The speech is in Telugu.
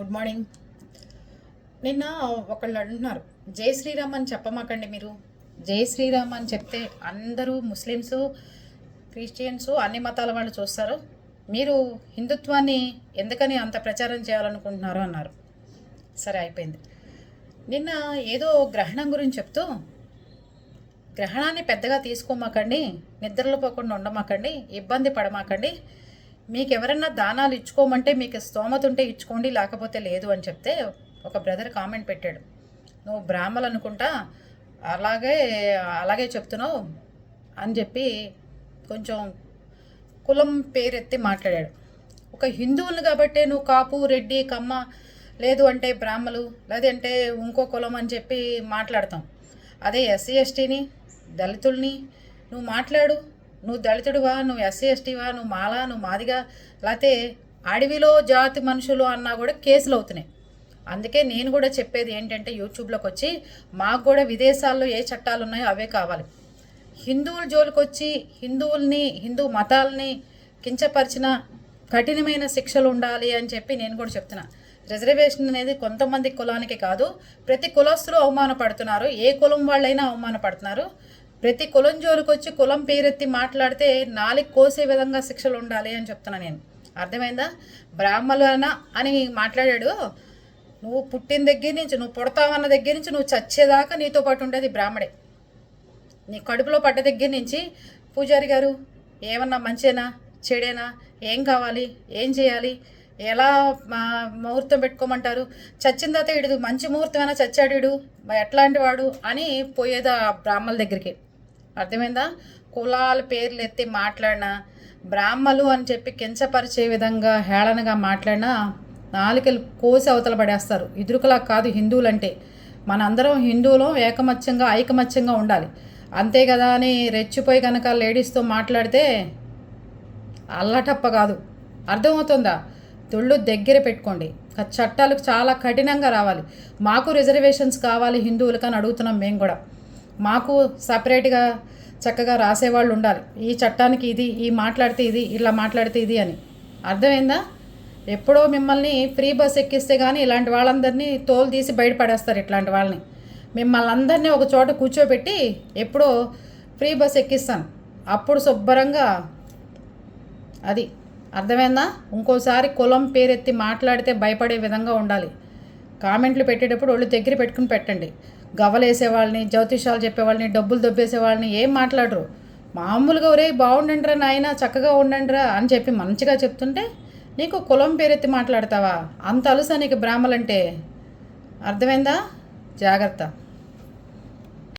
Good morning. నిన్న ఒకళ్ళు అంటున్నారు జై శ్రీరామ్ అని చెప్పమాకండి మీరు. జై శ్రీరామ్ అని చెప్తే అందరూ ముస్లిమ్స్ క్రిస్టియన్స్ అన్ని మతాల వాళ్ళు చూస్తారు. మీరు హిందుత్వాన్ని ఎందుకని అంత ప్రచారం చేయాలనుకుంటున్నారు అన్నారు. సరే అయిపోయింది. నిన్న ఏదో గ్రహణం గురించి చెప్తూ గ్రహణాన్ని పెద్దగా తీసుకోమాకండి నిద్రలో పోకుండా ఉండమాకండి ఇబ్బంది పడమాకండి మీకు ఎవరన్నా దానాలు ఇచ్చుకోమంటే మీకు స్తోమత ఉంటే ఇచ్చుకోండి లేకపోతే లేదు అని చెప్తే ఒక బ్రదర్ కామెంట్ పెట్టాడు. నువ్వు బ్రాహ్మలు అనుకుంటా? అలాగే అలాగే చెప్తున్నావు అని చెప్పి కొంచెం కులం పేరెత్తి మాట్లాడాడు. ఒక హిందువులు కాబట్టి నువ్వు కాపు రెడ్డి కమ్మ లేదు అంటే బ్రాహ్మలు లేదంటే ఇంకో కులం అని చెప్పి మాట్లాడతాం. అదే ఎస్సీ ఎస్టీని దళితుల్ని నువ్వు మాట్లాడు నువ్వు దళితుడివా నువ్వు ఎస్సీ ఎస్టీవా నువ్వు మాలా నువ్వు మాదిగా లేకపోతే అడవిలో జాతి మనుషులు అన్నా కూడా కేసులు అవుతున్నాయి. అందుకే నేను కూడా చెప్పేది ఏంటంటే యూట్యూబ్లోకి వచ్చి మాకు కూడా విదేశాల్లో ఏ చట్టాలు ఉన్నాయో అవే కావాలి. హిందువుల జోలికి వచ్చి హిందువుల్ని హిందూ మతాల్ని కించపరిచిన కఠినమైన శిక్షలు ఉండాలి అని చెప్పి నేను కూడా చెప్తున్నా. రిజర్వేషన్ అనేది కొంతమంది కులానికి కాదు ప్రతి కులస్తులు అవమానపడుతున్నారు. ఏ కులం వాళ్ళైనా అవమానపడుతున్నారు. ప్రతి కులం జోలికి వచ్చి కులం పేరెత్తి మాట్లాడితే నాలుగు కోసే విధంగా శిక్షలు ఉండాలి అని చెప్తున్నా నేను. అర్థమైందా? బ్రాహ్మణులన అని మాట్లాడాడు. నువ్వు పుట్టిన దగ్గర నుంచి నువ్వు పుడతావన్న దగ్గర నుంచి నువ్వు చచ్చేదాకా నీతో పాటు ఉండేది బ్రాహ్మడే. నీ కడుపులో పడ్డ దగ్గర నుంచి పూజారి గారు ఏమన్నా మంచేనా? చెడేనా? ఏం కావాలి? ఏం చేయాలి? ఎలా మా ముహూర్తం పెట్టుకోమంటారు? చచ్చిన తర్వాత ఇడు మంచి ముహూర్తమైనా చచ్చాడు ఇడు ఎట్లాంటి వాడు అని పోయేది ఆ బ్రాహ్మల దగ్గరికి. అర్థమైందా? కులాల పేర్లు ఎత్తి మాట్లాడినా బ్రాహ్మలు అని చెప్పి కించపరిచే విధంగా హేళనగా మాట్లాడినా నాలుకలు కోసి అవతల పడేస్తారు. ఎదురుకలా కాదు హిందువులంటే. మనందరం హిందువులు ఏకమత్యంగా ఐకమత్యంగా ఉండాలి. అంతే కదా అని రెచ్చిపోయి కనుక లేడీస్తో మాట్లాడితే అల్లటప్ప కాదు. అర్థమవుతుందా? తొళ్ళు దగ్గర పెట్టుకోండి. చట్టాలకు చట్టాలు చాలా కఠినంగా రావాలి. మాకు రిజర్వేషన్స్ కావాలి హిందువులకు అని అడుగుతున్నాం మేము కూడా. మాకు సపరేట్గా చక్కగా రాసేవాళ్ళు ఉండాలి. ఈ చట్టానికి ఇది ఈ మాట్లాడితే ఇది ఇలా మాట్లాడితే ఇది అని. అర్థమైందా? ఎప్పుడో మిమ్మల్ని ఫ్రీ బస్ ఎక్కిస్తే కానీ ఇలాంటి వాళ్ళందరినీ తోలు తీసి బయటపడేస్తారు ఇట్లాంటి వాళ్ళని. మిమ్మల్ని అందరినీ ఒక చోట కూర్చోబెట్టి ఎప్పుడో ఫ్రీ బస్ ఎక్కిస్తాను. అప్పుడు శుభ్రంగా అది. అర్థమైందా? ఇంకోసారి కులం పేరెత్తి మాట్లాడితే భయపడే విధంగా ఉండాలి. కామెంట్లు పెట్టేటప్పుడు ఒళ్ళు దగ్గర పెట్టుకుని పెట్టండి. గవ్వలేసే వాళ్ళని జ్యోతిషాలు చెప్పేవాళ్ళని డబ్బులు దొబ్బేసే వాళ్ళని ఏం మాట్లాడరు. మామూలుగా ఒరే బాగుండండిరా నాయన చక్కగా ఉండండిరా అని చెప్పి మంచిగా చెప్తుంటే నీకు కులం పేరెత్తి మాట్లాడతావా? అంత అలుసా నీకు బ్రాహ్మలంటే. అర్థమైందా? జాగ్రత్త.